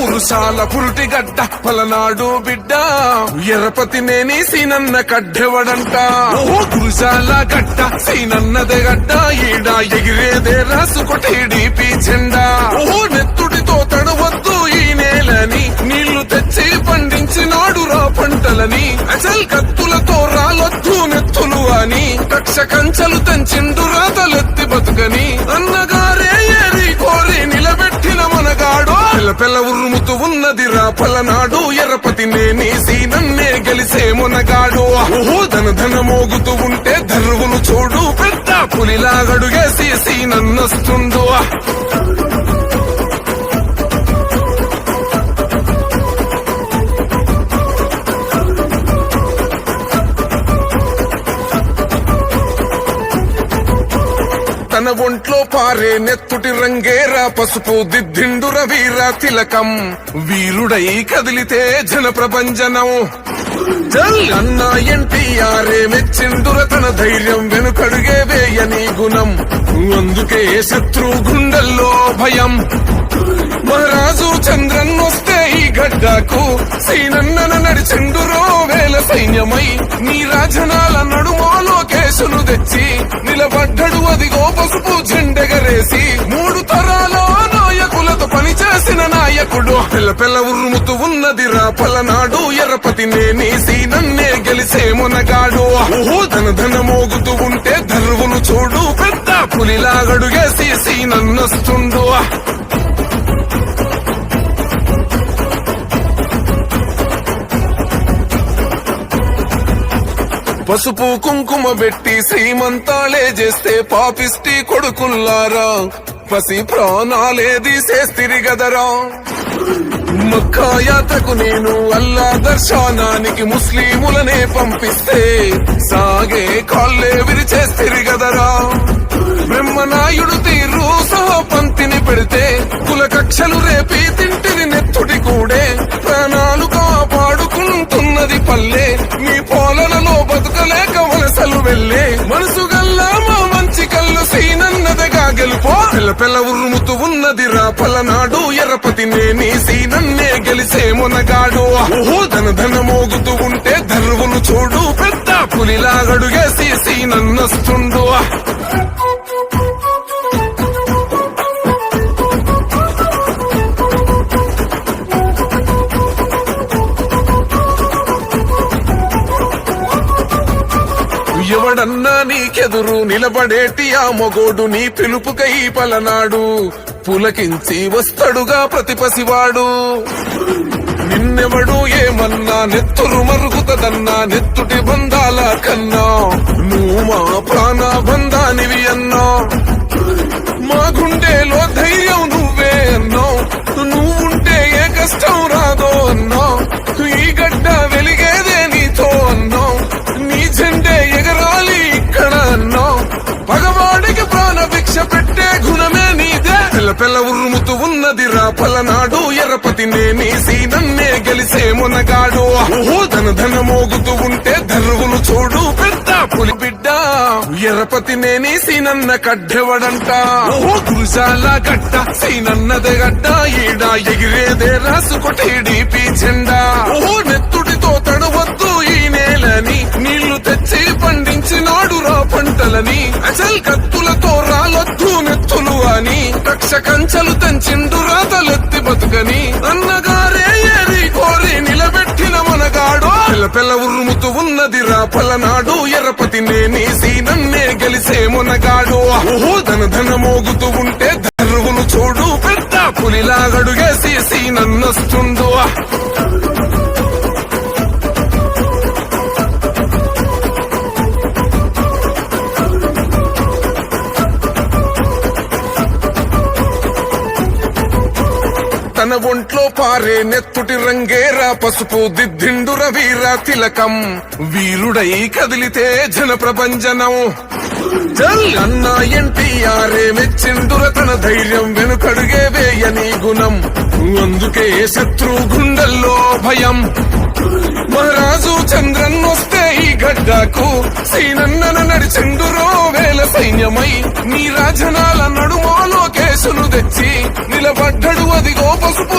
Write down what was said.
పురుషాల పురుటి గడ్డ పలనాడు బిడ్డ. ఎరపతి నేని సీనన్న కడ్డెవడంట. ఓ గడ్డ సీనన్నదే గడ్డ. ఈడ ఎగిరేదే రాసుకోటి టీడీపీ జెండా. ఓ నెత్తుడితో తడవద్దు ఈ నేలని. నీళ్ళు తెచ్చి పండించినాడు రా పంటలని. అసలు కత్తులతో రాలొద్దు నెత్తులు అని. కక్ష కంచలు తెంచిండు రాతలు ఉరుముతూ పలనాడు ఎర్రపతి నేనేసి నన్నే గెలిసే మునగాడు. ఓహో ధన ధన మోగుతూ ఉంటే ధర్వును చూడు. పెద్ద పులిలాగడుగేసేసి సీనన్నొస్తుండు తన ఒంట్లో పారే నెత్తుటి రంగేరా పసుపు దిద్దిండుర వీరా తిలకం. వీరుడై కదిలితే జన ప్రభంజనం అన్నా అన్న ఎన్టీఆరే మెచ్చిండుర తన ధైర్యం వెనుకడుగే వేయని గుణం. అందుకే శత్రు గుండెల్లో భయం. మహారాజు చంద్రన్ వస్తే ఈ గడ్డకు సీనన్నన నడిచిండురో వేల సైన్యమై. నీ రాజనాల నడుమోలో కేసును తెచ్చి నిలబడ్డడు అదిగో పసుపు జెండెగరేసి మూడు తరాలో నాయకులతో పనిచేసిన నాయకుడు. పిల్ల పిల్ల ఉర్రుముతూ ఉన్నది రా పలనాడు ఎర్రపతి నేనేసి నన్నే గెలిసే మునగాడు. ధన ధన మోగుతూ ఉంటే ధర్వును చూడు పెద్ద పులిలాగడుగేసేసి నన్నొస్తుండు. పసుపు కుంకుమ పెట్టి శ్రీమంతాలే చేస్తే పాపిస్టి కొడుకుల్లారా. పసి ప్రాణాలేది చేస్తిరి గదరా. మక్కా యాత్రకు నేను అల్లా దర్శనానికి ముస్లిములనే పంపిస్తే సాగే కాళ్ళే విరిచేస్తిరి గదరా. బ్రహ్మనాయుడు తీరు సహా పంక్తిని పెడితే కుల కక్షలు రేపి బతుకలేక వెళ్ళే మనసు గల్లా మా మంచి కళ్ళు సీనన్నదగా గెలుపో. పిల్ల పిల్ల ఉరుముతూ ఉన్నది రా పలనాడు ఎర్రపతి నేని సీనన్నే గెలిసే మునగాడు. ఓహో ధన ధన మోగుతూ ఉంటే ధర్వును చూడు పెద్ద పులిలాగడుగేసి సీనన్నొస్తుండు ఎవడన్నా నీకెదురు నిలబడేటి ఆ మొగోడు నీ పిలుపుకై పలనాడు? పులకించి వస్తడుగా ప్రతిపసివాడు నిన్నెవడు ఏమన్నా నెత్తురు మరుగుతదన్నా నెత్తుటి బంధాల కన్నా. నువ్వు మా ప్రాణ బంధానివి అన్నా. మా గుండెలో ధైర్యం పిల్ల ఉరుముతూ ఉన్నది రా పలనాడు. ఎరపతి నేనేసి నన్నే గెలిసే మునగాడు. ఓహో ధన ధన మోగుతూ ఉంటే ధర్వును చూడు పెద్ద పులి బిడ్డ. ఎరపతి నేనేసి నన్న కడ్డెవడంట. ఓహో కురుశాల గడ్డ సీనన్నదే గడ్డ. ఈడ ఎగిరేదే రాసుకోటి టీడీపీ జెండా. ఓహో నెత్తుడితో తడవద్దు ఈ నేలని. నీళ్ళు తెచ్చి పండించినాడు రా పంటలని. అసలు కత్తు అని కక్ష కంచలు తెంచిండు రాతలెత్తి బతుకని. అన్నగారే ఏరి కోరి నిలబెట్టిన మనగాడు. పిల్ల పిల్ల ఉరుముతూ ఉన్నది రా పలనాడు ఎర్రపతి నేనేసి సీనన్నే గెలిసే మునగాడు. ఓహో ధన ధన మోగుతూ ఉంటే ధర్వును చూడు. పెద్ద పులిలాగడుగేసి సీనన్నొస్తుండు. తన ఒంట్లో పారే నెత్తుటి రంగేరా పసుపు దిద్దిండు రవీరా తిలకం. వీరుడై కదిలితే జన ప్రపంచనం అన్నా ఎన్టీఆరే మెచ్చిండుర తన ధైర్యం వెనుకడుగే వేయని గుణం. అందుకే శత్రు గుండెల్లో భయం. మహారాజు చంద్రన్ వస్తే ఈ గడ్డకు సీనన్నన నడిచిండురో వేల సైన్యమై. నీ రాజనాల నడుమోలోకి యేసును తెచ్చి నిలబడ్డడు అది గో పసుపు